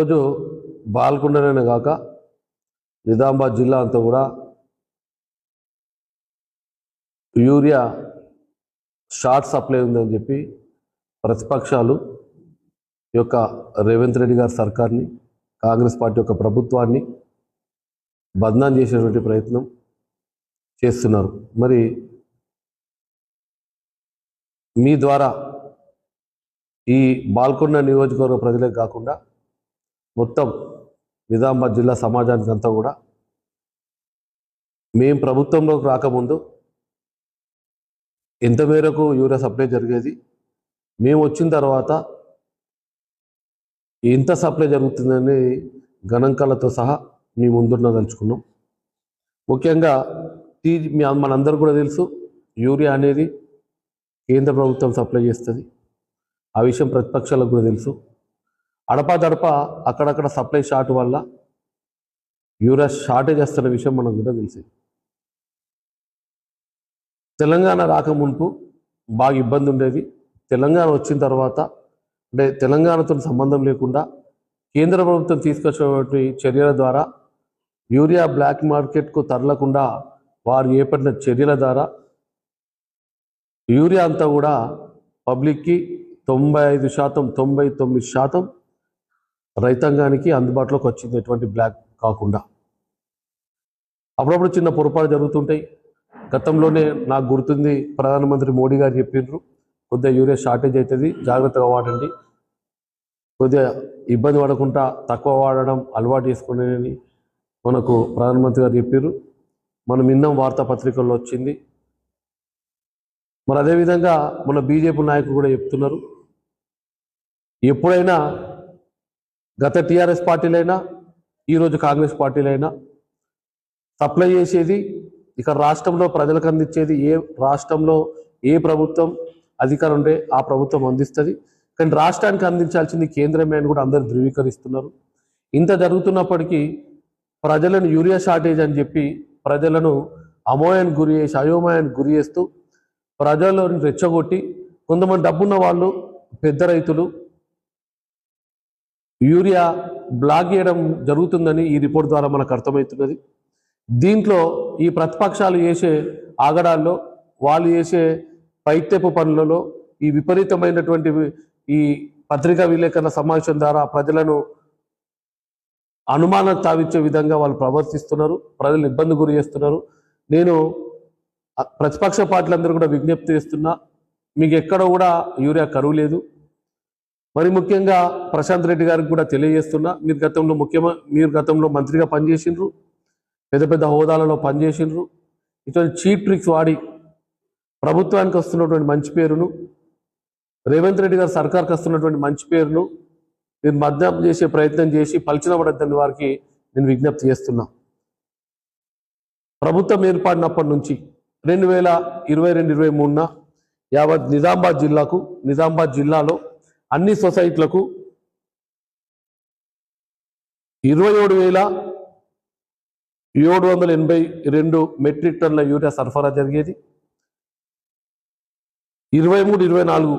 ఈరోజు బాల్కొండనే కాక నిజామాబాద్ జిల్లా అంతా కూడా యూరియా షార్ట్ సప్లై ఉందని చెప్పి ప్రతిపక్షాలు యొక్క రేవంత్ రెడ్డి గారి సర్కార్ని కాంగ్రెస్ పార్టీ యొక్క ప్రభుత్వాన్ని బంధనం చేసేటువంటి ప్రయత్నం చేస్తున్నారు. మరి మీ ద్వారా ఈ బాల్కొండ నియోజకవర్గ ప్రజలే కాకుండా మొత్తం నిజామాబాద్ జిల్లా సమాజానికి అంతా కూడా మేము ప్రభుత్వంలోకి రాకముందు ఎంత మేరకు యూరియా సప్లై జరిగేది. మేము వచ్చిన తర్వాత ఎంత సప్లై జరుగుతుందని గణాంకాలతో సహా మీ ముందున్నదలుచుకున్నాం ముఖ్యంగా టీ మీ మనందరూ కూడా తెలుసు యూరియా అనేది కేంద్ర ప్రభుత్వం సప్లై చేస్తుంది. ఆ విషయం ప్రతిపక్షాలకు కూడా తెలుసు. అడపాదడప అక్కడక్కడ సప్లై షార్ట్ వల్ల యూరియా షార్టేజ్ వస్తున్న విషయం మనకు కూడా తెలిసింది. తెలంగాణ రాకముందు బాగా ఇబ్బంది ఉండేది. తెలంగాణ వచ్చిన తర్వాత అంటే తెలంగాణతో సంబంధం లేకుండా కేంద్ర ప్రభుత్వం తీసుకొచ్చినటువంటి చర్యల ద్వారా యూరియా బ్లాక్ మార్కెట్కు తరలకుండా వారు చేపట్టిన చర్యల ద్వారా యూరియా అంతా కూడా పబ్లిక్కి తొంభై ఐదు శాతం తొంభై తొమ్మిది శాతం రైతాంగానికి అందుబాటులోకి వచ్చింది ఎటువంటి బ్లాక్ కాకుండా. అప్పుడప్పుడు చిన్న పొరపాటు జరుగుతుంటాయి. గతంలోనే నాకు గుర్తుంది ప్రధానమంత్రి మోడీ గారు చెప్పిండ్రు కొద్దిగా యూరియా షార్టేజ్ అవుతుంది జాగ్రత్తగా వాడండి. కొద్దిగా ఇబ్బంది పడకుండా తక్కువ వాడడం అలవాటు చేసుకునేది మనకు ప్రధానమంత్రి గారు చెప్పారు మనం విన్నాం వార్తాపత్రికల్లో వచ్చింది. మరి అదేవిధంగా మన బీజేపీ నాయకులు కూడా చెప్తున్నారు. ఎప్పుడైనా గత టీఆర్ఎస్ పార్టీలైనా ఈరోజు కాంగ్రెస్ పార్టీలైనా సప్లై చేసేది ఇక రాష్ట్రంలో ప్రజలకు అందించేది ఏ రాష్ట్రంలో ఏ ప్రభుత్వం అధికారం ఉంటే ఆ ప్రభుత్వం అందిస్తుంది. కానీ రాష్ట్రానికి అందించాల్సింది కేంద్రమే అని కూడా అందరు ధృవీకరిస్తున్నారు. ఇంత జరుగుతున్నప్పటికీ ప్రజలను యూరియా షార్టేజ్ అని చెప్పి ప్రజలను అమోయానికి గురి చేసి అయోమయానికి గురి చేస్తూ ప్రజలను రెచ్చగొట్టి కొంతమంది డబ్బున్న వాళ్ళు పెద్ద రైతులు యూరియా బ్లాక్ చేయడం జరుగుతుందని ఈ రిపోర్ట్ ద్వారా మనకు అర్థమవుతున్నది. దీంట్లో ఈ ప్రతిపక్షాలు చేసే ఆగడాల్లో వాళ్ళు చేసే పైత్యపు పనులలో ఈ విపరీతమైనటువంటి ఈ పత్రికా విలేకరుల సమావేశం ద్వారా ప్రజలను అనుమానం తావిచ్చే విధంగా వాళ్ళు ప్రవర్తిస్తున్నారు ప్రజలు ఇబ్బంది గురి చేస్తున్నారు. నేను ప్రతిపక్ష పార్టీలందరూ కూడా విజ్ఞప్తి చేస్తున్నా మీకు ఎక్కడ కూడా యూరియా కరువు లేదు. మరి ముఖ్యంగా ప్రశాంత్ రెడ్డి గారికి కూడా తెలియజేస్తున్నా మీరు గతంలో ముఖ్యమ మీరు గతంలో మంత్రిగా పనిచేసిండ్రు పెద్ద పెద్ద హోదాలలో పనిచేసిండ్రు ఇటువంటి చీప్ ట్రిక్స్ వాడి ప్రభుత్వానికి వస్తున్నటువంటి మంచి పేరును రేవంత్ రెడ్డి గారు సర్కార్కి వస్తున్నటువంటి మంచి పేరును మీరు మద్దతు చేసే ప్రయత్నం చేసి పలిచిన పడద్దని వారికి నేను విజ్ఞప్తి చేస్తున్నా. ప్రభుత్వం ఏర్పడినప్పటి నుంచి రెండు వేల ఇరవై రెండు ఇరవై మూడున యావత్ నిజామాబాద్ జిల్లాకు నిజామాబాద్ జిల్లాలో అన్ని సొసైటీలకు ఇరవై ఏడు వేల ఏడు వందల ఎనభై రెండు మెట్రిక్ టన్నుల యూరియా సరఫరా జరిగేది. ఇరవై మూడు ఇరవై నాలుగు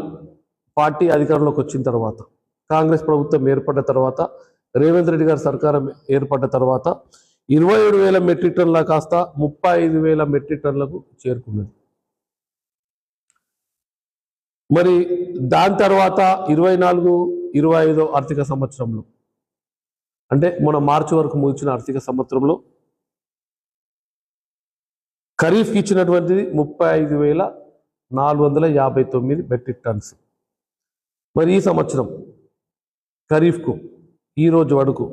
పార్టీ అధికారంలోకి వచ్చిన తర్వాత కాంగ్రెస్ ప్రభుత్వం ఏర్పడ్డ తర్వాత రేవంత్ రెడ్డి గారి సర్కారం ఏర్పడ్డ తర్వాత ఇరవై ఏడు వేల మెట్రిక్ టన్నుల కాస్త ముప్పై ఐదు వేల మెట్రిక్ టన్నులకు చేరుకున్నది. మరి దాని తర్వాత ఇరవై నాలుగు ఇరవై ఐదో ఆర్థిక సంవత్సరంలో అంటే మన మార్చి వరకు ముగిసిన ఆర్థిక సంవత్సరంలో ఖరీఫ్కి ఇచ్చినటువంటిది ముప్పై ఐదు వేల నాలుగు వందల యాభై తొమ్మిది మెట్రిక్ టన్స్. మరి ఈ సంవత్సరం ఖరీఫ్కు ఈ రోజు వరకు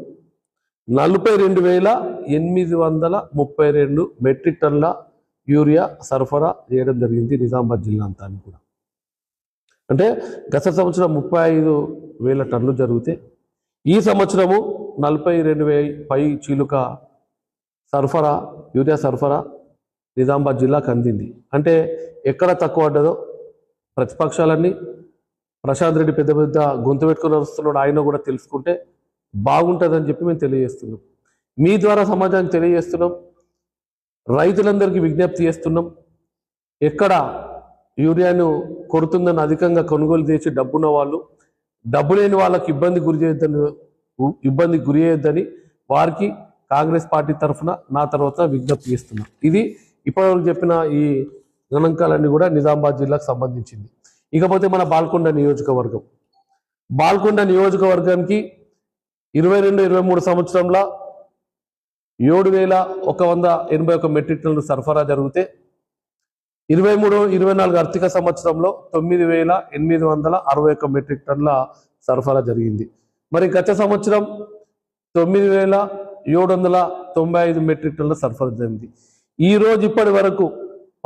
నలభై రెండు వేల ఎనిమిది వందల ముప్పై రెండు మెట్రిక్ టన్ల యూరియా సరఫరా చేయడం జరిగింది నిజామాబాద్ జిల్లా అంతా కూడా. అంటే గత సంవత్సరం ముప్పై ఐదు వేల టన్నులు జరిగితే ఈ సంవత్సరము నలభై రెండు వేల పై చీలుక సరఫరా యూరియా సరఫరా నిజామాబాద్ జిల్లాకు అందింది. అంటే ఎక్కడ తక్కువ పడ్డదో ప్రతిపక్షాలన్నీ ప్రశాంత్ రెడ్డి పెద్ద పెద్ద గొంతు పెట్టుకుని వస్తున్నాడు ఆయన కూడా తెలుసుకుంటే బాగుంటుందని చెప్పి మేము తెలియజేస్తున్నాం. మీ ద్వారా సమాజానికి తెలియజేస్తున్నాం. రైతులందరికీ విజ్ఞప్తి చేస్తున్నాం. ఎక్కడ యూరియాను కొడుతుందని అధికంగా కొనుగోలు చేసి డబ్బున్న వాళ్ళు డబ్బు లేని వాళ్ళకి ఇబ్బంది గురి చేయొద్దని ఇబ్బంది ఇబ్బందికి గురి చేయొద్దని వారికి కాంగ్రెస్ పార్టీ తరఫున నా తర్వాత విజ్ఞప్తి చేస్తున్నా. ఇది ఇప్పటివరకు చెప్పిన ఈ గణాంకాలన్నీ కూడా నిజామాబాద్ జిల్లాకు సంబంధించింది. ఇకపోతే మన బాల్కొండ నియోజకవర్గం. బాల్కొండ నియోజకవర్గానికి ఇరవై రెండు ఇరవై మూడు సంవత్సరంలో ఏడు వేల ఒక వంద ఎనభై ఒక మెట్రిక్ టన్నులు సరఫరా జరిగితే ఇరవై మూడు ఇరవై నాలుగు ఆర్థిక సంవత్సరంలో తొమ్మిది వేల ఎనిమిది వందల అరవై ఒక్క మెట్రిక్ టన్నుల సరఫరా జరిగింది. మరి గత సంవత్సరం తొమ్మిది వేల ఏడు వందల తొంభై ఐదు మెట్రిక్ టన్నుల సరఫరా జరిగింది. ఈ రోజు ఇప్పటి వరకు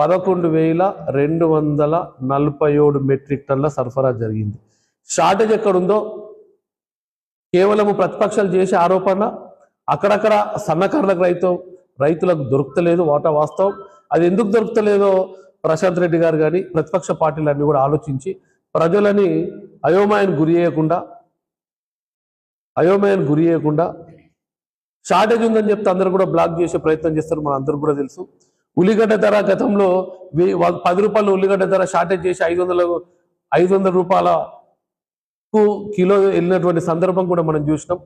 పదకొండు వేల రెండు వందల నలభై ఏడు మెట్రిక్ టన్ల సరఫరా జరిగింది. షార్టేజ్ ఎక్కడుందో? కేవలం ప్రతిపక్షాలు చేసే ఆరోపణ. అక్కడక్కడ సన్నకారులకు రైతు రైతులకు దొరుకుతలేదు వాటా వాస్తవం. అది ఎందుకు దొరుకుతలేదో ప్రశాంత్ రెడ్డి గారు కానీ ప్రతిపక్ష పార్టీలన్నీ కూడా ఆలోచించి ప్రజలని అయోమయానికి గురి చేయకుండా అయోమయానికి గురి చేయకుండా షార్టేజ్ ఉందని చెప్తే అందరూ కూడా బ్లాక్ చేసే ప్రయత్నం చేస్తారు మన అందరూ కూడా తెలుసు. ఉల్లిగడ్డ ధర గతంలో వెయ్యి- పది రూపాయల ఉల్లిగడ్డ ధర షార్టేజ్ చేసి ఐదు వందల ఐదు వందల రూపాయలకు కిలో వెళ్ళినటువంటి సందర్భం కూడా మనం చూసినాం.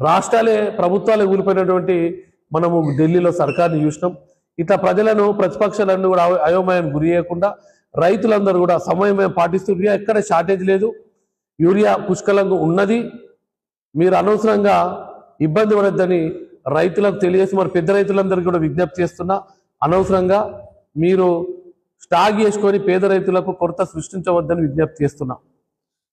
రాష్ట్రాలే ప్రభుత్వాలే కూలిపోయినటువంటి మనము ఢిల్లీలో సర్కార్ని చూసినాం. ఇట్లా ప్రజలను ప్రతిపక్షాలను కూడా అయోమయం గురి చేయకుండా రైతులందరూ కూడా సమయమే పాటిస్తున్నారు ఎక్కడ షార్టేజ్ లేదు. యూరియా పుష్కలంగా ఉన్నది. మీరు అనవసరంగా ఇబ్బంది పడద్దని రైతులకు తెలియజేసి మరి పెద్ద రైతులందరికీ కూడా విజ్ఞప్తి చేస్తున్నా అనవసరంగా మీరు స్టాక్ చేసుకొని పేద రైతులకు కొరత సృష్టించవద్దని విజ్ఞప్తి చేస్తున్నా.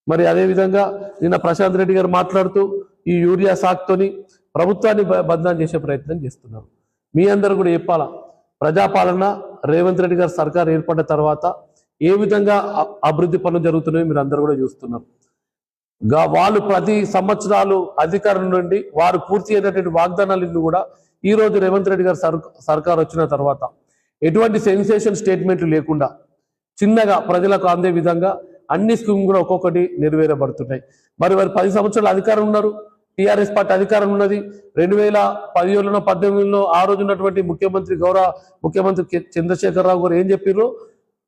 మరి అదేవిధంగా నిన్న ప్రశాంత్ రెడ్డి గారు మాట్లాడుతూ ఈ యూరియా సాక్తోని ప్రభుత్వాన్ని బ- బదనాం చేసే ప్రయత్నం చేస్తున్నారు. మీ అందరూ కూడా చెప్పాలా? ప్రజాపాలన రేవంత్ రెడ్డి గారు సర్కార్ ఏర్పడిన తర్వాత ఏ విధంగా అ- అభివృద్ధి పనులు జరుగుతున్నాయో మీరు అందరూ కూడా చూస్తున్నారు. వాళ్ళు ప్రతి సంవత్సరాలు అధికారం నుండి వారు పూర్తి అయినటువంటి వాగ్దానాలను కూడా ఈ రోజు రేవంత్ రెడ్డి గారు సర్- సర్కార్ వచ్చిన తర్వాత ఎటువంటి సెన్సేషన్ స్టేట్మెంట్లు లేకుండా చిన్నగా ప్రజలకు అందే విధంగా అన్ని స్కీమ్ కూడా ఒక్కొక్కటి నెరవేరబడుతున్నాయి. మరి వారు పది సంవత్సరాలు అధికారం ఉన్నారు. టిఆర్ఎస్ పార్టీ అధికారం ఉన్నది. రెండు వేల పదిహేడులో పద్దెనిమిదిలో ఆ రోజు ఉన్నటువంటి ముఖ్యమంత్రి గౌరవ ముఖ్యమంత్రి కె- చంద్రశేఖరరావు గారు ఏం చెప్పారు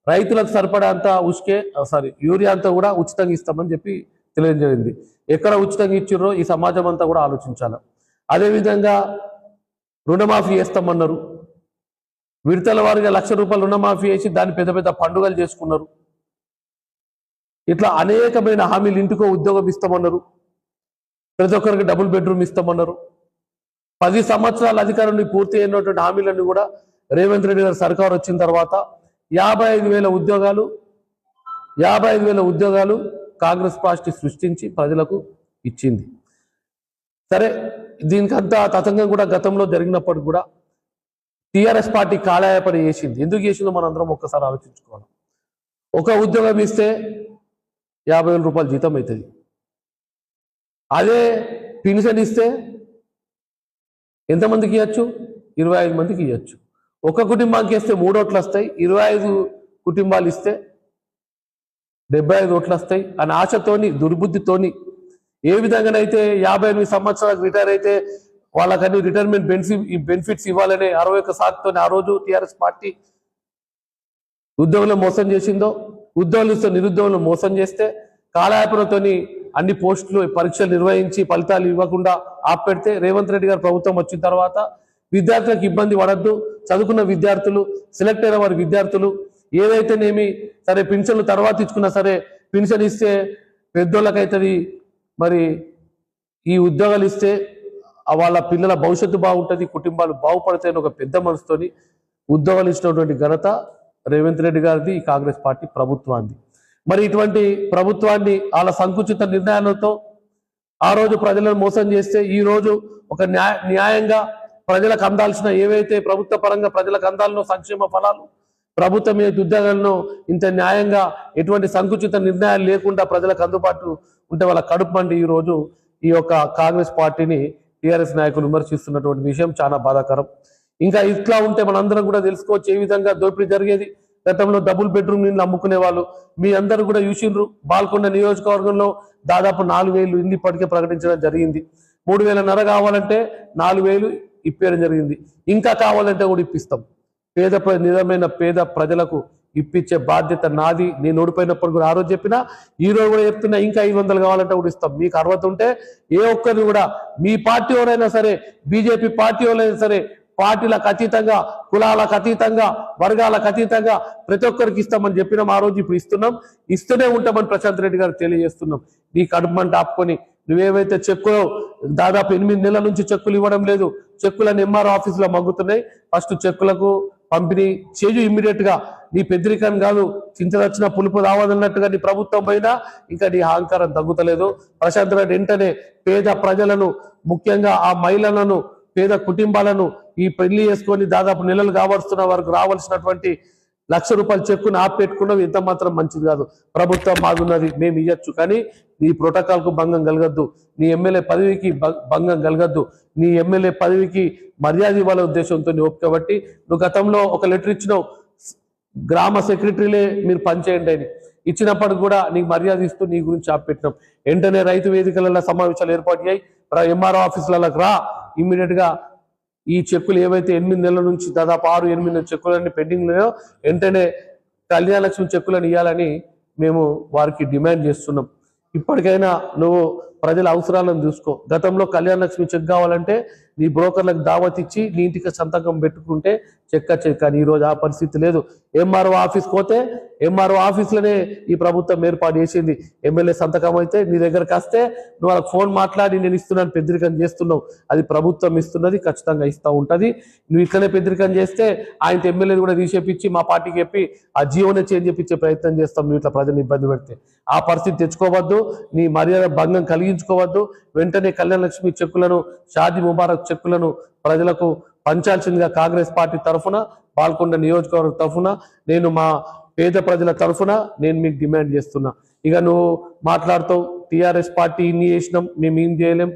రైతులకు సరిపడే అంత ఉష్కే సారీ యూరియా అంతా కూడా ఉచితంగా ఇస్తామని చెప్పి తెలియజేయండి ఎక్కడ ఉచితంగా ఇచ్చిర్రో ఈ సమాజం అంతా కూడా ఆలోచించాలి. అదేవిధంగా రుణమాఫీ చేస్తామన్నారు. విడతల వారిగా లక్ష రూపాయలు రుణమాఫీ చేసి దాన్ని పెద్ద పెద్ద పండుగలు చేసుకున్నారు. ఇట్లా అనేకమైన హామీలు ఇంటికో ఉద్యోగం ఇస్తామన్నారు. ప్రతి ఒక్కరికి డబుల్ బెడ్రూమ్ ఇస్తామన్నారు. పది సంవత్సరాల అధికారాన్ని పూర్తి అయినటువంటి హామీలన్నీ కూడా రేవంత్ రెడ్డి గారు సర్కార్ వచ్చిన తర్వాత యాభై ఐదు వేల ఉద్యోగాలు యాభై ఐదు వేల ఉద్యోగాలు కాంగ్రెస్ పార్టీ సృష్టించి ప్రజలకు ఇచ్చింది. సరే దీనికంతా తతంగం కూడా గతంలో జరిగినప్పటికి కూడా టీఆర్ఎస్ పార్టీ కాలాయపడి చేసింది. ఎందుకు చేసిందో మనం అందరం ఒక్కసారి ఆలోచించుకోవాలి. ఒక ఉద్యోగం ఇస్తే యాభై వేల రూపాయలు జీతం అవుతుంది. అదే పెన్షన్ ఇస్తే ఎంతమందికి ఇవ్వచ్చు ఇరవై ఐదు మందికి ఇవ్వచ్చు ఒక కుటుంబానికి ఇస్తే మూడు ఓట్లు వస్తాయి ఇరవై ఐదు కుటుంబాలు ఇస్తే డెబ్బై ఐదు ఓట్లు వస్తాయి. అని ఆశతోని దుర్బుద్ధితోని ఏ విధంగానైతే యాభై ఎనిమిది సంవత్సరాలకు రిటైర్ అయితే వాళ్ళకన్నీ రిటైర్మెంట్ బెనిఫిట్ బెనిఫిట్స్ ఇవ్వాలనే అరవై ఒక్క సాకుతోని ఆ రోజు టీఆర్ఎస్ పార్టీ ఉద్యోగులు మోసం చేసిందో ఉద్యోగులు నిరుద్యోగులు మోసం చేస్తే కాలయాపనతోని అన్ని పోస్టులు పరీక్షలు నిర్వహించి ఫలితాలు ఇవ్వకుండా ఆపెడితే రేవంత్ రెడ్డి గారు ప్రభుత్వం వచ్చిన తర్వాత విద్యార్థులకు ఇబ్బంది పడద్దు. చదువుకున్న విద్యార్థులు సెలెక్ట్ అయిన వారి విద్యార్థులు ఏదైతేనేమి సరే పింఛన్లు తర్వాత ఇచ్చుకున్నా సరే పింఛన్ ఇస్తే పెద్దోళ్ళకైతుంది. మరి ఈ ఉద్యోగాలు ఇస్తే వాళ్ళ పిల్లల భవిష్యత్తు బాగుంటుంది కుటుంబాలు బాగుపడతాయని ఒక పెద్ద మనసుతోని ఉద్యోగాలు ఇచ్చినటువంటి ఘనత రేవంత్ రెడ్డి గారిది ఈ కాంగ్రెస్ పార్టీ ప్రభుత్వాన్ని మరి ఇటువంటి ప్రభుత్వాన్ని వాళ్ళ సంకుచిత నిర్ణయాలతో ఆ రోజు ప్రజలను మోసం చేస్తే ఈ రోజు ఒక న్యాయ న్యాయంగా ప్రజలకు అందాల్సిన ఏవైతే ప్రభుత్వ పరంగా ప్రజలకు అందాలనో సంక్షేమ ఫలాలు ప్రభుత్వం ఏ ఉద్యోగాలను ఇంత న్యాయంగా ఎటువంటి సంకుచిత నిర్ణయాలు లేకుండా ప్రజలకు అందుబాటు ఉంటే వాళ్ళ కడుపు మండి ఈ రోజు ఈ యొక్క కాంగ్రెస్ పార్టీని టీఆర్ఎస్ నాయకులు విమర్శిస్తున్నటువంటి విషయం చాలా బాధాకరం. ఇంకా ఇట్లా ఉంటే మనందరం కూడా తెలుసుకోవచ్చు ఏ విధంగా దోపిడీ జరిగేది గతంలో డబుల్ బెడ్రూమ్ నీళ్ళు అమ్ముకునే వాళ్ళు. మీ అందరూ కూడా చూసిండ్రు. బాల్కొండ నియోజకవర్గంలో దాదాపు నాలుగు వేలు ఇల్లు ఇప్పటికే ప్రకటించడం జరిగింది. మూడు వేల కావాలంటే నాలుగు వేలు ఇప్పేయడం జరిగింది. ఇంకా కావాలంటే కూడా ఇప్పిస్తాం. పేద నిజమైన పేద ప్రజలకు ఇప్పించే బాధ్యత నాది. నేను ఓడిపోయినప్పుడు కూడా ఆ రోజు చెప్పినా ఈ రోజు కూడా చెప్తున్నా ఇంకా ఐదు వందలు కావాలంటే కూడా ఇస్తాం. మీకు అర్హత ఉంటే ఏ ఒక్కరిని కూడా మీ పార్టీ ఎవరైనా సరే బీజేపీ పార్టీ వాళ్ళైనా సరే పార్టీలకు అతీతంగా కులాలకు అతీతంగా వర్గాలకు అతీతంగా ప్రతి ఒక్కరికి ఇస్తామని చెప్పినాం ఆ రోజు ఇప్పుడు ఇస్తున్నాం. ఇస్తూనే ఉంటామని ప్రశాంత్ రెడ్డి గారు తెలియజేస్తున్నాం. నీ కడుపుమంట ఆపుకొని నువ్వేవైతే చెక్కులు దాదాపు ఎనిమిది నెలల నుంచి చెక్కులు ఇవ్వడం లేదు. చెక్కులను ఎంఆర్ ఆఫీసులో మగ్గుతున్నాయి. ఫస్ట్ చెక్కులకు పంపిణీ చేజు ఇమ్మీడియట్గా నీ పెద్దరికం కాదు చింతదచ్చిన పులుపు రావదన్నట్టుగా నీ ప్రభుత్వం పైన ఇంకా నీ అహంకారం తగ్గుతలేదు. ప్రశాంత్ రెడ్డి వెంటనే పేద ప్రజలను ముఖ్యంగా ఆ మహిళలను పేద కుటుంబాలను ఈ పెళ్ళి చేసుకొని దాదాపు నెలలు కావస్తున్న వారికి రావాల్సినటువంటి లక్ష రూపాయల చెక్కును ఆపెట్టుకున్నాం ఇంత మాత్రం మంచిది కాదు. ప్రభుత్వం మాగున్నది మేము ఇవ్వచ్చు కానీ నీ ప్రోటోకాల్కు భంగం కలగద్దు. నీ ఎమ్మెల్యే పదవికి భ- భంగం కలగద్దు. నీ ఎమ్మెల్యే పదవికి మర్యాద ఇవ్వాలనే ఉద్దేశంతో ఓపిక కాబట్టి నువ్వు గతంలో ఒక లెటర్ ఇచ్చినావు. గ్రామ సెక్రటరీలే మీరు పనిచేయండి అని. ఇచ్చినప్పటికి కూడా నీకు మర్యాద ఇస్తూ నీ గురించి ఆపెట్టినాం వెంటనే రైతు వేదికలలో సమావేశాలు ఏర్పాటు అయ్యాయి ఎంఆర్ఓ ఆఫీసులకు రా. ఇమ్మీడియట్గా ఈ చెక్కులు ఏవైతే ఎనిమిది నెలల నుంచి దాదాపు ఆరు ఎనిమిది నెలల చెక్కులన్నీ పెండింగ్ లేవో వెంటనే కళ్యాణ లక్ష్మి చెక్కులను ఇవ్వాలని మేము వారికి డిమాండ్ చేస్తున్నాం. ఇప్పటికైనా నువ్వు ప్రజల అవసరాలను చూసుకో. గతంలో కళ్యాణ లక్ష్మి చెక్ కావాలంటే నీ బ్రోకర్లకు దావత్ ఇచ్చి నీ ఇంటికి సంతకం పెట్టుకుంటే చెక్క చెక్క ఈరోజు ఆ పరిస్థితి లేదు. ఎంఆర్ఓ ఆఫీస్ పోతే ఎంఆర్ఓ ఆఫీస్లోనే ఈ ప్రభుత్వం ఏర్పాటు చేసింది. ఎమ్మెల్యే సంతకం అయితే నీ దగ్గరకు వస్తే నువ్వు వాళ్ళకి ఫోన్ మాట్లాడి నేను ఇస్తున్నాను పెద్దరికం చేస్తున్నావు. అది ప్రభుత్వం ఇస్తున్నది ఖచ్చితంగా ఇస్తూ ఉంటుంది. నువ్వు ఇట్లనే పెద్దరికం చేస్తే ఆయన ఎమ్మెల్యే కూడా తీసేపించి మా పార్టీకి చెప్పి ఆ జీవోనే చేంజ్ చేపించే ప్రయత్నం చేస్తాం నువ్వు ఇట్లా ప్రజలు ఇబ్బంది పెడితే. ఆ పరిస్థితి తెచ్చుకోవద్దు నీ మర్యాద భంగం కలిగించుకోవద్దు. వెంటనే కళ్యాణ లక్ష్మి చెక్కులను షాది ముబారక్ చెక్కులను ప్రజలకు పంచాల్సిందిగా కాంగ్రెస్ పార్టీ తరఫున పాల్కొండ నియోజకవర్గ తరఫున నేను మా పేద ప్రజల తరఫున నేను మీకు డిమాండ్ చేస్తున్నా. ఇక నువ్వు మాట్లాడుతావు టీఆర్ఎస్ పార్టీ ఇన్ని చేసినాం మేము ఏం చేయలేం.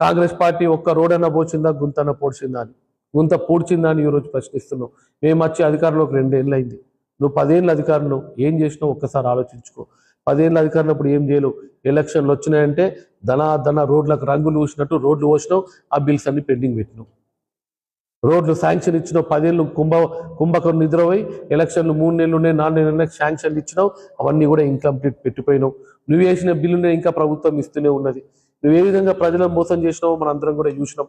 కాంగ్రెస్ పార్టీ ఒక్క రోడన్న పోచిందా గుంతన పోడ్చిందా అని. గుంత పూడ్చిందా అని ఈరోజు ప్రశ్నిస్తున్నావు. మేము వచ్చి అధికారంలోకి రెండేళ్ళు అయింది నువ్వు పదేళ్ళ అధికారంలో ఏం చేసినావు ఒక్కసారి ఆలోచించుకో. పదేళ్ళ అధికారంలో ఇప్పుడు ఏం చేయలేవు. ఎలక్షన్లు వచ్చినాయంటే ధన ధన రోడ్లకు రంగులు పూసినట్టు రోడ్లు పోసినావు ఆ బిల్స్ అన్ని పెండింగ్ పెట్టినావు. రోడ్లు శాంక్షన్ ఇచ్చినావు పదేళ్ళు కుంభ కుంభకం నిద్రపోయి ఎలక్షన్లు మూడు నెలలు ఉన్నాయి నాలుగు నెలలు ఉన్నాయి శాంక్షన్ ఇచ్చినావు అవన్నీ కూడా ఇన్కంప్లీట్ పెట్టిపోయినావు. నువ్వు వేసిన బిల్లునే ఇంకా ప్రభుత్వం ఇస్తూనే ఉన్నది. నువ్వు ఏ విధంగా ప్రజలను మోసం చేసినావో మనందరం కూడా చూసినాం.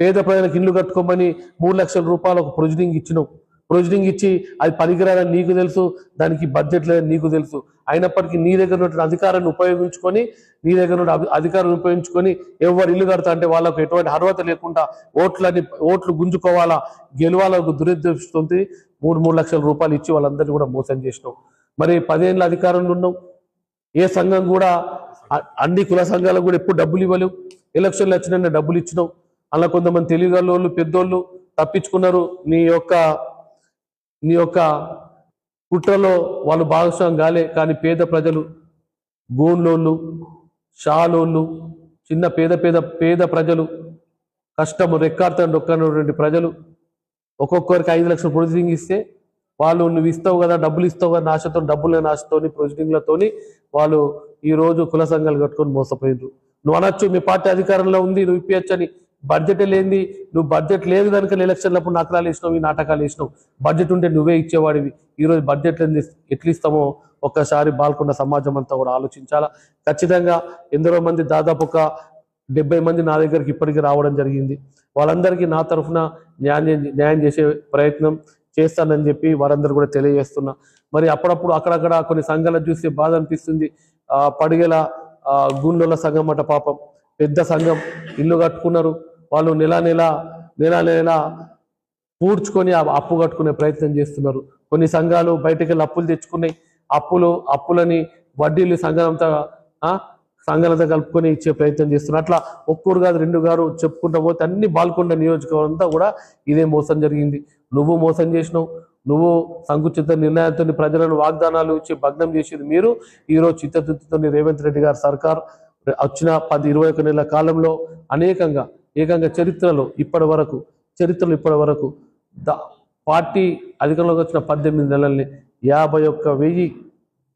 పేద ప్రజలకు ఇల్లు కట్టుకోమని మూడు లక్షల రూపాయలు ఒక ప్రొజీడింగ్ ఇచ్చినావు. ప్రొవిజనింగ్ ఇచ్చి అది పనికిరాదని నీకు తెలుసు దానికి బడ్జెట్ లేదని నీకు తెలుసు. అయినప్పటికీ నీ దగ్గర ఉన్నటువంటి అధికారాన్ని ఉపయోగించుకొని నీ దగ్గర ఉన్న అధి- అధికారాన్ని ఉపయోగించుకొని ఎవరు ఇల్లు కడతా అంటే వాళ్ళకు ఎటువంటి అర్హత లేకుండా ఓట్లని ఓట్లు గుంజుకోవాలా? గెలవాలకు దురుద్దేశంతో మూడు మూడు లక్షల రూపాయలు ఇచ్చి వాళ్ళందరినీ కూడా మోసం చేసినావు. మరి పదేళ్ళ అధికారంలో ఉన్నావు. ఏ సంఘం కూడా అన్ని కుల సంఘాలకు కూడా ఎప్పుడు డబ్బులు ఇవ్వలేవు. ఎలక్షన్లు వచ్చిన డబ్బులు ఇచ్చినావు. అలా కొంతమంది తెలియగలోళ్ళు పెద్దోళ్ళు తప్పించుకున్నారు. నీ యొక్క నీ యొక్క కుట్రలో వాళ్ళు భాగస్వామి కాలే కానీ పేద ప్రజలు గోన్లోళ్ళు షాలోళ్ళు చిన్న పేద పేద పేద ప్రజలు కష్టము రెక్కార్తం డొక్కనటువంటి ప్రజలు ఒక్కొక్కరికి ఐదు లక్షల ప్రొసీడింగ్ ఇస్తే వాళ్ళు నువ్వు ఇస్తావు కదా డబ్బులు ఇస్తావు కదా ఆశతో డబ్బులు ఆశతోని ప్రొసీడింగ్లతోని వాళ్ళు ఈరోజు కుల సంఘాలు కట్టుకొని మోసపోయినారు నువ్వు అనొచ్చు మీ పార్టీ అధికారంలో ఉంది నువ్వు ఇప్పించని బడ్జెట్ లేనిది. నువ్వు బడ్జెట్ లేదు కనుక ఎలక్షన్లప్పుడు నకరాలు వేసినావు ఈ నాటకాలు వేసినావు. బడ్జెట్ ఉంటే నువ్వే ఇచ్చేవాడివి. ఈరోజు బడ్జెట్ లేనిది ఎట్లా ఇస్తామో ఒక్కసారి బాల్కొండ సమాజం అంతా కూడా ఆలోచించాలా? ఖచ్చితంగా ఎందరో మంది దాదాపు ఒక డెబ్బై మంది నా దగ్గరికి ఇప్పటికీ రావడం జరిగింది. వాళ్ళందరికీ నా తరఫున న్యాయం న్యాయం చేసే ప్రయత్నం చేస్తానని చెప్పి వారందరూ కూడా తెలియజేస్తున్నా. మరి అప్పుడప్పుడు అక్కడక్కడ కొన్ని సంఘాలు చూస్తే బాధ అనిపిస్తుంది. ఆ పడిగల గుండెల సంఘం అట పాపం. పెద్ద సంఘం. ఇల్లు కట్టుకున్నారు. వాళ్ళు నెల నెల నెల నెల పూడ్చుకొని అప్పు కట్టుకునే ప్రయత్నం చేస్తున్నారు. కొన్ని సంఘాలు బయటకు వెళ్ళి అప్పులు తెచ్చుకున్నాయి. అప్పులు అప్పులని వడ్డీలు సంఘం అంతా సంఘాలంతా కలుపుకొని ఇచ్చే ప్రయత్నం చేస్తున్నారు. అట్లా ఒక్కరు కాదు రెండు గారు చెప్పుకుంటా పోతే అన్ని బాల్కొండ నియోజకవర్గం అంతా కూడా ఇదే మోసం జరిగింది. నువ్వు మోసం చేసినావు. నువ్వు సంకుచిత నిర్ణయంతో ప్రజలను వాగ్దానాలు ఇచ్చి భగ్నం చేసేది మీరు. ఈరోజు చిత్తశుద్ధితో రేవంత్ రెడ్డి గారి సర్కార్ వచ్చిన పది ఇరవై ఒక నెలల కాలంలో అనేకంగా ఏకంగా చరిత్రలో ఇప్పటి వరకు చరిత్రలో ఇప్పటి వరకు పార్టీ అధికారంలోకి వచ్చిన పద్దెనిమిది నెలల్ని యాభై ఒక్క వెయ్యి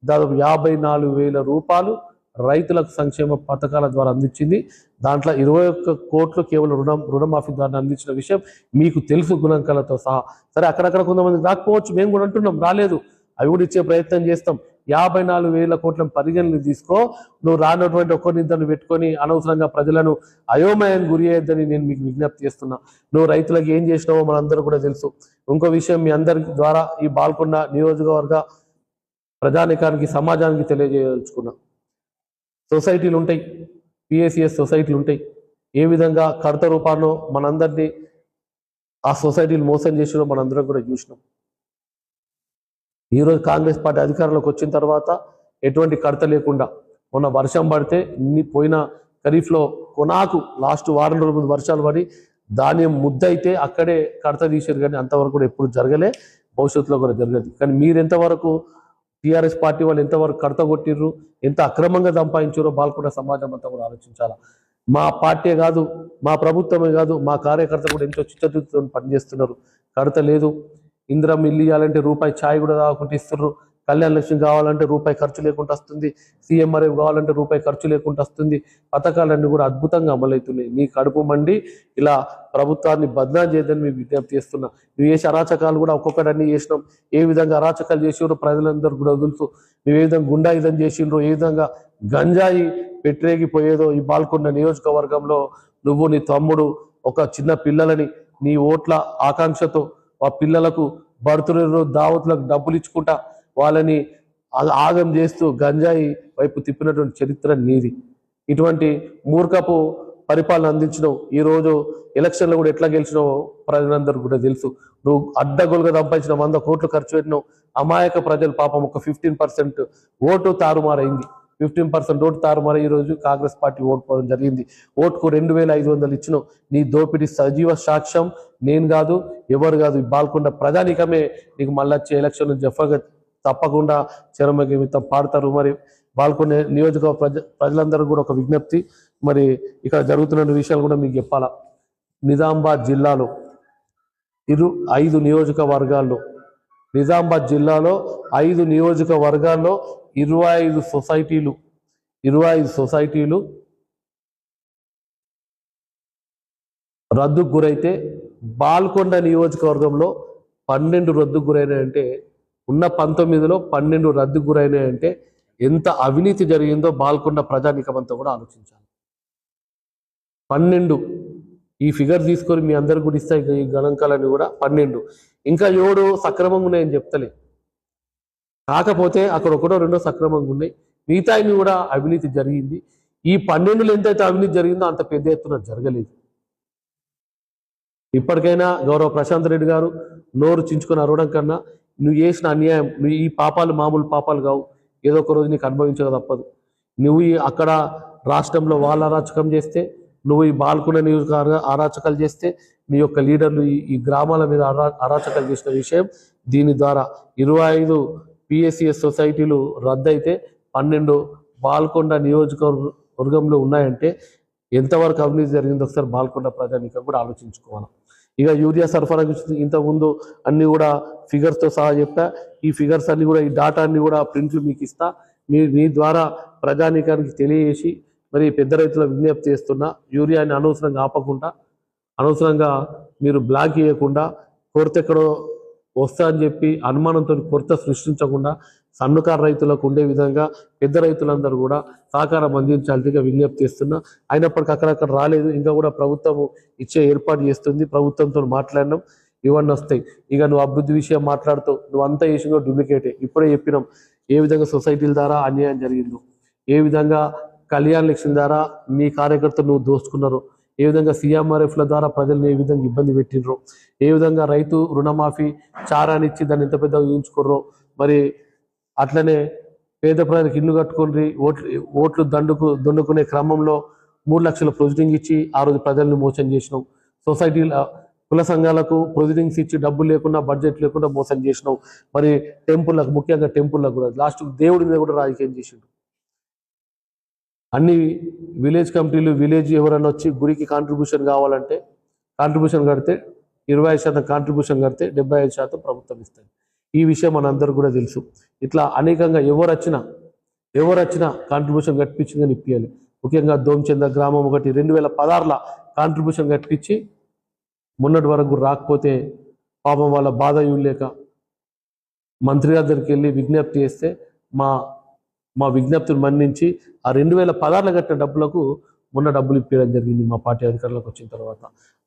దాదాపు యాభై నాలుగు వేల రూపాయలు రైతులకు సంక్షేమ పథకాల ద్వారా అందించింది. దాంట్లో ఇరవై ఒక్క కోట్లు కేవలం రుణం రుణమాఫీ ద్వారా అందించిన విషయం మీకు తెలుసు గుణంకాలతో సహా. సరే అక్కడక్కడ కొంతమంది రాకపోవచ్చు మేము కూడా అంటున్నాం రాలేదు. అవి కూడా ఇచ్చే ప్రయత్నం చేస్తాం. యాభై నాలుగు వేల కోట్ల పరిగణలు తీసుకో. నువ్వు రానటువంటి ఒక్కరిద్దరిని పెట్టుకొని అనవసరంగా ప్రజలను అయోమయానికి గురి అయ్యద్దని నేను మీకు విజ్ఞప్తి చేస్తున్నా. నువ్వు రైతులకు ఏం చేసినావో మనందరూ కూడా తెలుసు. ఇంకో విషయం మీ అందరి ద్వారా ఈ బాల్కొండ నియోజకవర్గ ప్రజానికానికి సమాజానికి తెలియజేయదలుచుకున్నా. సొసైటీలు ఉంటాయి. పిఎస్సిఎస్ సొసైటీలు ఉంటాయి. ఏ విధంగా కడత రూపాల్లో మనందరినీ ఆ సొసైటీలు మోసం చేసినో మనందరం కూడా చూసినాం. ఈరోజు కాంగ్రెస్ పార్టీ అధికారంలోకి వచ్చిన తర్వాత ఎటువంటి కడత లేకుండా మొన్న వర్షం పడితే ఇన్ని పోయిన ఖరీఫ్లో కొనాకు లాస్ట్ వారం రోజుల ముందు వర్షాలు పడి ధాన్యం ముద్దైతే అక్కడే కడత తీసారు కానీ అంతవరకు కూడా ఎప్పుడు జరగలే. భవిష్యత్తులో కూడా జరగదు. కానీ మీరు ఎంతవరకు టీఆర్ఎస్ పార్టీ వాళ్ళు ఎంతవరకు కడత కొట్టిర్రు ఎంత అక్రమంగా సంపాదించారో బాల్కొండ సమాజం అంతా కూడా ఆలోచించాలా? మా పార్టీ కాదు మా ప్రభుత్వమే కాదు మా కార్యకర్త కూడా ఎంతో చిత్తశుద్ధితో పనిచేస్తున్నారు. కడత లేదు. ఇందిరం ఇల్లు ఇవ్వాలంటే రూపాయి ఛాయ్ కూడా తాగకుండా ఇస్తున్నారు కళ్యాణ లక్ష్మి కావాలంటే రూపాయి ఖర్చు లేకుండా వస్తుంది. సీఎంఆర్ఎఫ్ కావాలంటే రూపాయి ఖర్చు లేకుండా వస్తుంది. పథకాలన్నీ కూడా అద్భుతంగా అమలవుతున్నాయి. నీ కడుపు మండి ఇలా ప్రభుత్వాన్ని బద్నాం చేయదని మేము విజ్ఞప్తి చేస్తున్నాం. నువ్వు చేసే అరాచకాలు కూడా ఒక్కొక్కటన్నీ చేసినాం. ఏ విధంగా అరాచకాలు చేసినారో ప్రజలందరూ కూడా తెలుసు. నువ్వు ఏ విధంగా గుండాయుధం చేసిండ్రో ఏ విధంగా గంజాయి పెట్టరేగిపోయేదో ఈ పాల్కొండ నియోజకవర్గంలో నువ్వు నీ తమ్ముడు ఒక చిన్న పిల్లలని నీ ఓట్ల ఆకాంక్షతో ఆ పిల్లలకు బర్త్డే రోజు దావతులకు డబ్బులు ఇచ్చుకుంటా వాళ్ళని ఆగం చేస్తూ గంజాయి వైపు తిప్పినటువంటి చరిత్ర నీది. ఇటువంటి మూర్ఖపు పరిపాలన అందించినావు. ఈరోజు ఎలక్షన్లో కూడా ఎట్లా గెలిచినావో ప్రజలందరూ కూడా తెలుసు. నువ్వు అడ్డగోలుగా సంపాదించిన వంద కోట్లు ఖర్చు పెట్టినావు. అమాయక ప్రజలు పాపం ఒక ఫిఫ్టీన్ పర్సెంట్ ఓటు తారుమారైంది. ఫిఫ్టీన్ పర్సెంట్ ఓటు తారుమారు ఈరోజు కాంగ్రెస్ పార్టీ ఓడిపోవడం పోవడం జరిగింది. ఓటుకు రెండు వేల ఐదు వందలు ఇచ్చిన. నీ దోపిడీ సజీవ సాక్ష్యం. నేను కాదు ఎవరు కాదు బాల్కొండ ప్రజానికమే. నీకు మళ్ళీ వచ్చే ఎలక్షన్ జఫగా తప్పకుండా చరమగమితం పాడతారు. మరి బాల్కొండ నియోజక ప్రజ ప్రజలందరూ కూడా ఒక విజ్ఞప్తి. మరి ఇక్కడ జరుగుతున్న విషయాలు కూడా మీకు చెప్పాలా? నిజామాబాద్ జిల్లాలో ఇరు ఐదు నియోజకవర్గాల్లో నిజామాబాద్ జిల్లాలో ఐదు నియోజకవర్గాల్లో ఇరవై ఐదు సొసైటీలు ఇరవై ఐదు సొసైటీలు రద్దుకు గురైతే బాల్కొండ నియోజకవర్గంలో పన్నెండు రద్దుకు గురైనాయంటే ఉన్న పంతొమ్మిదిలో పన్నెండు రద్దుకు గురైనాయంటే ఎంత అవినీతి జరిగిందో బాల్కొండ ప్రజానికమంతా కూడా ఆలోచించాలి. పన్నెండు. ఈ ఫిగర్ తీసుకొని మీ అందరికి కూడా ఇస్తాయి ఈ గణాంకాలని కూడా పన్నెండు. ఇంకా ఏడు సక్రమంగా ఉన్నాయని చెప్తలే. కాకపోతే అక్కడ ఒకటో రెండో సక్రమంగా ఉన్నాయి. మిగతా కూడా అవినీతి జరిగింది. ఈ పన్నెండులో ఎంతైతే అవినీతి జరిగిందో అంత పెద్ద ఎత్తున జరగలేదు. ఇప్పటికైనా గౌరవ ప్రశాంత్ రెడ్డి గారు నోరు చించుకొని అరవడం కన్నా నువ్వు చేసిన అన్యాయం నువ్వు ఈ పాపాలు మామూలు పాపాలు కావు. ఏదో ఒక రోజు నీకు అనుభవించక తప్పదు. నువ్వు అక్కడ రాష్ట్రంలో వాళ్ళ అరాచకం చేస్తే నువ్వు ఈ బాల్కొండ నియోజకవర్గ అరాచకాలు చేస్తే నీ యొక్క లీడర్లు ఈ ఈ గ్రామాల మీద అరా అరాచకాలు చేసిన విషయం దీని ద్వారా ఇరవై ఐదు పిఎస్సిఎస్ సొసైటీలు రద్దయితే పన్నెండు బాల్కొండ నియోజకవర్గంలో ఉన్నాయంటే ఎంతవరకు అవినీతి జరిగిందో ఒకసారి బాల్కొండ ప్రజానికం కూడా ఆలోచించుకోవాలి. ఇక యూరియా సరఫరా గురించి ఇంతకుముందు అన్నీ కూడా ఫిగర్స్తో సహా చెప్పా. ఈ ఫిగర్స్ అన్ని కూడా ఈ డాటా అన్ని కూడా ప్రింట్లు మీకు ఇస్తా. మీ మీ ద్వారా ప్రజానీకానికి తెలియజేసి మరి పెద్ద రైతుల విజ్ఞప్తి చేస్తున్నా. యూరియాని అనవసరంగా ఆపకుండా అనవసరంగా మీరు బ్లాక్ చేయకుండా కోరితే ఎక్కడో వస్తా అని చెప్పి అనుమానంతో కొరత సృష్టించకుండా సన్నకారు రైతులకు ఉండే విధంగా పెద్ద రైతులందరూ కూడా సహకారం అందించాల్సిగా విజ్ఞప్తి చేస్తున్నా. అయినప్పటికీ అక్కడక్కడ రాలేదు. ఇంకా కూడా ప్రభుత్వం ఇచ్చే ఏర్పాటు చేస్తుంది. ప్రభుత్వంతో మాట్లాడినాం. ఇవన్నీ వస్తాయి. ఇక నువ్వు అభివృద్ధి విషయం మాట్లాడుతూ నువ్వు అంతా చేసిందో డూప్లికేటే ఇప్పుడే చెప్పినాం. ఏ విధంగా సొసైటీల ద్వారా అన్యాయం జరిగిందో ఏ విధంగా కళ్యాణ్ లక్ష్మి ద్వారా మీ కార్యకర్తలు నువ్వు దోచుకున్నారో ఏ విధంగా సీఎంఆర్ఎఫ్ల ద్వారా ప్రజల్ని ఏ విధంగా ఇబ్బంది పెట్టినరో ఏ విధంగా రైతు రుణమాఫీ చారాన్ని ఇచ్చి దాన్ని ఎంత పెద్దగా ఊహించుకుర్రో మరి అట్లనే పేద ప్రజలకు ఇల్లు కట్టుకొని ఓట్లు ఓట్లు దండుకు దండుకునే క్రమంలో మూడు లక్షల ప్రొసీడింగ్ ఇచ్చి ఆ రోజు ప్రజల్ని మోసం చేసినాం. సొసైటీల కుల సంఘాలకు ప్రొసీడింగ్స్ ఇచ్చి డబ్బులు లేకుండా బడ్జెట్ లేకుండా మోసం చేసినాం. మరి టెంపుల్లకు ముఖ్యంగా టెంపుల్లకు కూడా లాస్ట్ దేవుడి మీద కూడా రాజకీయం చేసిండు అన్ని విలేజ్ కమిటీలు విలేజ్ ఎవరైనా వచ్చి గుడికి కాంట్రిబ్యూషన్ కావాలంటే కాంట్రిబ్యూషన్ కడితే ఇరవై ఐదు శాతం కాంట్రిబ్యూషన్ కడితే డెబ్బై ఐదు శాతం ప్రభుత్వం ఇస్తుంది. ఈ విషయం మనందరూ కూడా తెలుసు. ఇట్లా అనేకంగా ఎవరు వచ్చినా ఎవరు వచ్చినా కాంట్రిబ్యూషన్ కట్టించిందని ఇప్పియాలి ముఖ్యంగా దోమచంద గ్రామం ఒకటి రెండు వేల పదహారుల కాంట్రిబ్యూషన్ కట్టించి మొన్నటి వరకు రాకపోతే పాపం వాళ్ళ బాధ లేక మంత్రి గారి దగ్గరికి వెళ్ళి విజ్ఞప్తి చేస్తే మా మా విజ్ఞప్తిని మన్నించి ఆ రెండు వేల పదహారులో కట్టిన డబ్బులకు మొన్న డబ్బులు ఇప్పించడం జరిగింది మా పార్టీ అధికారులకు వచ్చిన తర్వాత.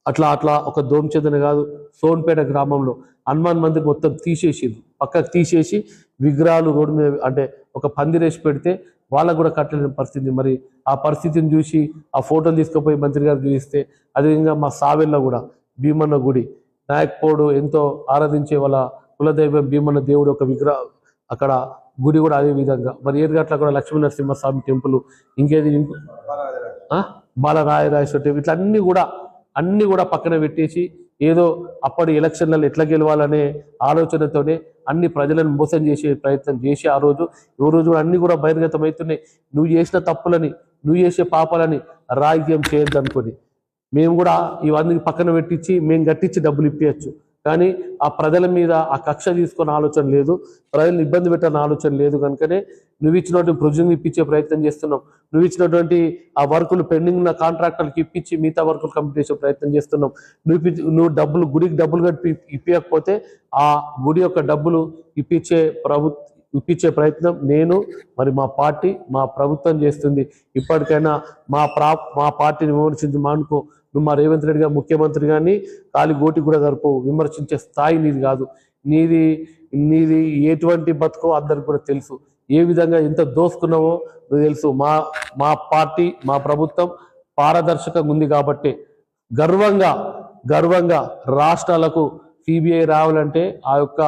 అట్లా అట్లా ఒక దోమచెందన కాదు సోన్పేట గ్రామంలో హనుమాన్ మందిర్ మొత్తం తీసేసింది పక్కకు తీసేసి విగ్రహాలు రోడ్డు మీద అంటే ఒక పందిరేసి పెడితే వాళ్ళకు కూడా కట్టలేని పరిస్థితి. మరి ఆ పరిస్థితిని చూసి ఆ ఫోటోలు తీసుకుపోయి మంత్రి గారు చూపిస్తే అదేవిధంగా మా సావెల్లో కూడా భీమన్న గుడి నాయక్పోడు ఎంతో ఆరాధించే వాళ్ళ కులదైవం భీమన్న దేవుడు ఒక విగ్రహ అక్కడ గుడి కూడా అదే విధంగా. మరి ఏరుగట్ల కూడా లక్ష్మీ నరసింహస్వామి టెంపుల్ ఇంకేది బాలరాయరాజేశ్వర టెంపుల్. ఇట్లా అన్ని కూడా అన్ని కూడా పక్కన పెట్టేసి ఏదో అప్పటి ఎలక్షన్లలో ఎట్లా గెలవాలనే ఆలోచనతోనే అన్ని ప్రజలను మోసం చేసే ప్రయత్నం చేసి ఆ రోజు ఈ రోజు కూడా అన్ని కూడా బహిర్గతమవుతున్నాయి నువ్వు చేసిన తప్పులని నువ్వు చేసే పాపాలని రాజకీయం చేయొద్దనుకొని మేము కూడా ఇవన్నీ పక్కన పెట్టించి మేము గట్టించి డబ్బులు ఇప్పించచ్చు కానీ ఆ ప్రజల మీద ఆ కక్ష తీసుకున్న ఆలోచన లేదు ప్రజలను ఇబ్బంది పెట్టని ఆలోచన లేదు కనుకనే నువ్వు ఇచ్చినటువంటి ప్రొజెక్ట్ ఇప్పించే ప్రయత్నం చేస్తున్నాం నువ్వు ఇచ్చినటువంటి ఆ వర్కులు పెండింగ్ ఉన్న కాంట్రాక్టర్కి ఇప్పించి మిగతా వర్కులు కంప్లీట్ చేసే ప్రయత్నం చేస్తున్నాం నువ్వు ఇప్పి- నువ్వు డబ్బులు గుడికి డబ్బులు కట్టి ఇప్పించకపోతే ఆ గుడి యొక్క డబ్బులు ఇప్పించే ప్రభుత్వ ఇప్పించే ప్రయత్నం నేను మరి మా పార్టీ మా ప్రభుత్వం చేస్తుంది. ఇప్పటికైనా మా ప్రా మా పార్టీని విమర్శించి మానుకో. నువ్వు మా రేవంత్ రెడ్డి గారు ముఖ్యమంత్రి కానీ కాలి గోటి కూడా జరుపు విమర్శించే స్థాయి నీది కాదు. నీది నీది ఎటువంటి బతుకో అందరికి కూడా తెలుసు. ఏ విధంగా ఎంత దోసుకున్నావో నువ్వు తెలుసు. మా మా పార్టీ మా ప్రభుత్వం పారదర్శకంగా ఉంది కాబట్టి గర్వంగా గర్వంగా రాష్ట్రాలకు సిబిఐ రావాలంటే ఆ యొక్క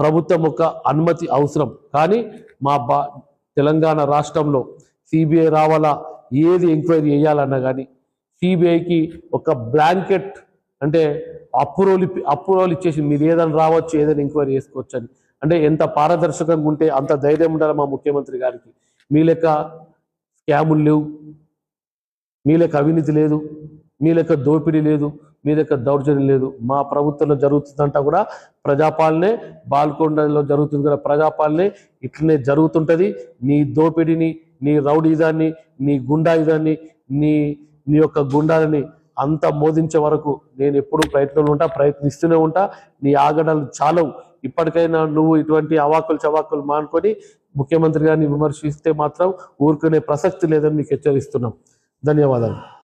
ప్రభుత్వం యొక్క అనుమతి అవసరం. కానీ మా బా తెలంగాణ రాష్ట్రంలో సిబిఐ రావాలా? ఏది ఎంక్వైరీ చేయాలన్నా కానీ సిబిఐకి ఒక బ్లాంకెట్ అంటే అప్రూవల్ అప్రూవల్ ఇచ్చేసి మీరు ఏదైనా రావచ్చు ఏదైనా ఎంక్వైరీ చేసుకోవచ్చు అని అంటే ఎంత పారదర్శకంగా ఉంటే అంత ధైర్యం ఉండాలి మా ముఖ్యమంత్రి గారికి. మీ లెక్క స్కాములు లేవు. మీ లెక్క అవినీతి లేదు. మీ లెక్క దోపిడీ లేదు. మీ లెక్క దౌర్జన్యం లేదు. మా ప్రభుత్వంలో జరుగుతుందంట కూడా ప్రజాపాలనే బాల్కొండలో జరుగుతుంది కూడా ప్రజాపాలనే. ఇట్లనే జరుగుతుంటుంది. నీ దోపిడీని నీ రౌడీదాన్ని నీ గుండాయిదాన్ని నీ నీ యొక్క గుండాలని అంత మోదించే వరకు నేను ఎప్పుడు ప్రయత్నంలో ఉంటా ప్రయత్నిస్తూనే ఉంటా. నీ ఆగడాలు చాలవు. ఇప్పటికైనా నువ్వు ఇటువంటి అవాకులు చవాకులు మానుకొని ముఖ్యమంత్రి గారిని విమర్శిస్తే మాత్రం ఊరుకునే ప్రసక్తి లేదని మీకు హెచ్చరిస్తున్నాం. ధన్యవాదాలు.